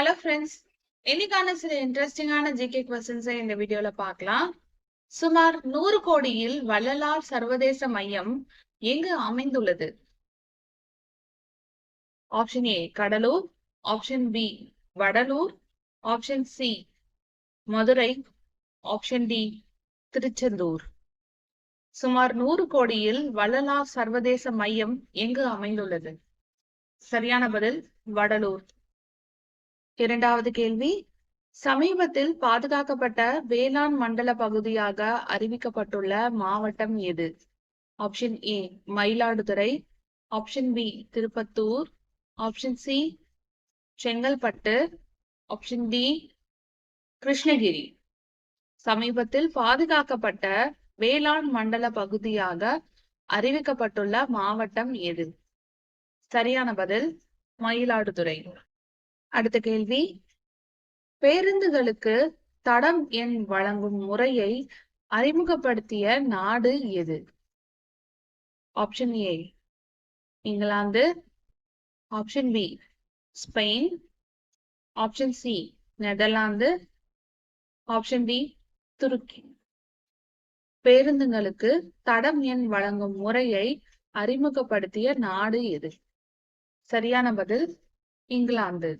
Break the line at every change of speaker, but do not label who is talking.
Hello friends இன்னைக்கான சில இன்ட்ரெஸ்டிங்கான ஜிகே கொஸ்டின்ஸை இந்த வீடியோல பார்க்கலாம். சுமார் நூறு கோடியில் வள்ளலார் சர்வதேச மையம் எங்கு அமைந்துள்ளது? Option A Cuddalore. Option B Vadalur. Option C Madurai. Option D Tiruchendur. சுமார் நூறு கோடியில் வள்ளலார் சர்வதேச மையம் எங்கு அமைந்துள்ளது? சரியான பதில் வடலூர். இரண்டாவது கேள்வி. சமீபத்தில் பாதுகாக்கப்பட்ட வேளாண் மண்டல பகுதியாக அறிவிக்கப்பட்டுள்ள மாவட்டம் எது? Option A Mayiladuthurai. Option B Tirupathur. Option C Chengalpattu. Option D Krishnagiri. சமீபத்தில் பாதுகாக்கப்பட்ட வேளாண் மண்டல பகுதியாக அறிவிக்கப்பட்டுள்ள மாவட்டம் எது? சரியான பதில் மயிலாடுதுறை. அடுத்த கேள்வி. பேருந்துகளுக்கு தடம் எண் வழங்கும் முறையை அறிமுகப்படுத்திய நாடு எது? Option A England. Option B Spain. Option C Netherlands. Option D Turkey. பேருந்துகளுக்கு தடம் எண் வழங்கும் முறையை அறிமுகப்படுத்திய நாடு எது? சரியான பதில் இங்கிலாந்து.